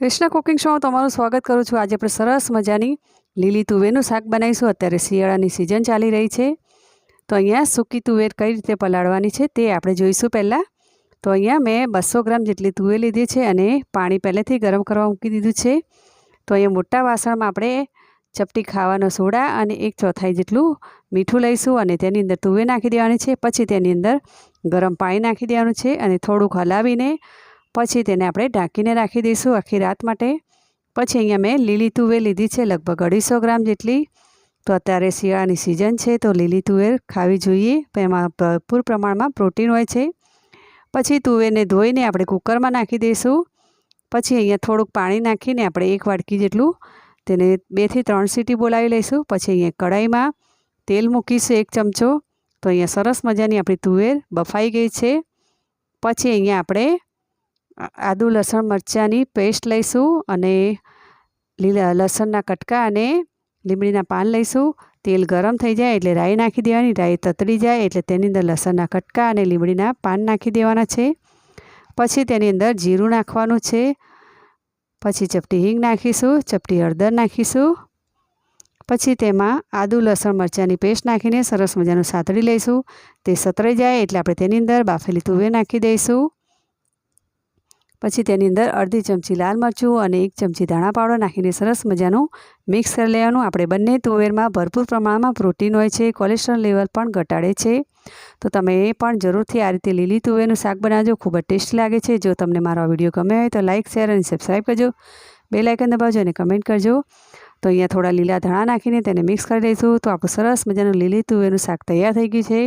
Krishna cooking શોમાં તમારું સ્વાગત કરું છું. આજે આપણે સરસ મજાની લીલી તુવેરનું શાક બનાવીશું. અત્યારે શિયાળાની સિઝન ચાલી રહી છે. તો અહીંયા સૂકી તુવેર કઈ રીતે પલાળવાની છે તે આપણે જોઈશું પહેલાં. તો અહીંયા મેં બસો ગ્રામ જેટલી તુવેર લીધી છે અને પાણી પહેલેથી ગરમ કરવા મૂકી દીધું છે. તો અહીંયા મોટા વાસણમાં આપણે ચપટી ખાવાનો સોડા અને એક ચોથાઈ જેટલું મીઠું લઈશું અને તેની અંદર તુવેર નાખી દેવાની છે. પછી તેની અંદર ગરમ પાણી નાખી દેવાનું છે અને થોડુંક હલાવીને પછી તેને આપણે ઢાંકીને રાખી દઈશું આખી રાત માટે. પછી અહીંયા મેં લીલી તુવેર લીધી છે, લગભગ અઢીસો ગ્રામ જેટલી. તો અત્યારે શિયાળાની સિઝન છે, તો લીલી તુવેર ખાવી જોઈએ. એમાં ભરપૂર પ્રમાણમાં પ્રોટીન હોય છે. પછી તુવેરને ધોઈને આપણે કુકરમાં નાખી દઈશું. પછી અહીંયા થોડુંક પાણી નાખીને આપણે એક વાટકી જેટલું તેને બેથી ત્રણ સીટી બોલાવી લઈશું. પછી અહીંયા કઢાઈમાં તેલ મૂકીશું એક ચમચો. તો અહીંયા સરસ મજાની આપણી તુવેર બફાઈ ગઈ છે. પછી અહીંયા આપણે આદુ, લસણ, મરચાંની પેસ્ટ લઈશું અને લીલા લસણના કટકા અને લીમડીના પાન લઈશું. તેલ ગરમ થઈ જાય એટલે રાઈ નાખી દેવાની, રાઈ તતડી જાય એટલે તેની અંદર લસણના કટકા અને લીમડીના પાન નાખી દેવાના છે. પછી તેની અંદર જીરું નાખવાનું છે. પછી ચપટી હિંગ નાખીશું, ચપટી હળદર નાખીશું. પછી તેમાં આદુ, લસણ, મરચાંની પેસ્ટ નાખીને સરસ મજાનું સાતળી લઈશું. તે સતરાઈ જાય એટલે આપણે તેની અંદર બાફેલી તુવેર નાખી દઈશું. પછી તેની અંદર અડધી ચમચી લાલ મરચું અને એક ચમચી ધાણા પાવડર નાખીને સરસ મજાનું મિક્સ કરી લેવાનું. આપણે બંને તુવેરમાં ભરપૂર પ્રમાણમાં પ્રોટીન હોય છે, કોલેસ્ટ્રોલ લેવલ પણ ઘટાડે છે. તો તમે એ પણ જરૂરથી આ રીતે લીલી તુવેરનું શાક બનાવજો, ખૂબ જ ટેસ્ટી લાગે છે. જો તમને મારો વીડિયો ગમે હોય તો લાઇક શેર અને સબસ્ક્રાઈબ કરજો. બે લાઇકન દબાવજો અને કમેન્ટ કરજો. તો અહીંયા થોડા લીલા ધાણા નાખીને તેને મિક્સ કરી દઈશું. તો આપણું સરસ મજાનું લીલી તુવેરનું શાક તૈયાર થઈ ગયું છે.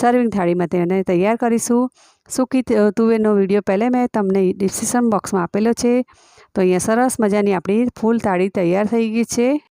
સર્વિંગ થાળીમાં તેને તૈયાર કરીશું. સૂકી તુવેરનો વીડિયો પહેલે મેં તમને ડિસ્ક્રિપ્શન બોક્સમાં આપેલો છે. તો અહીંયા સરસ મજાની આપણી ફૂલ થાળી તૈયાર થઈ ગઈ છે.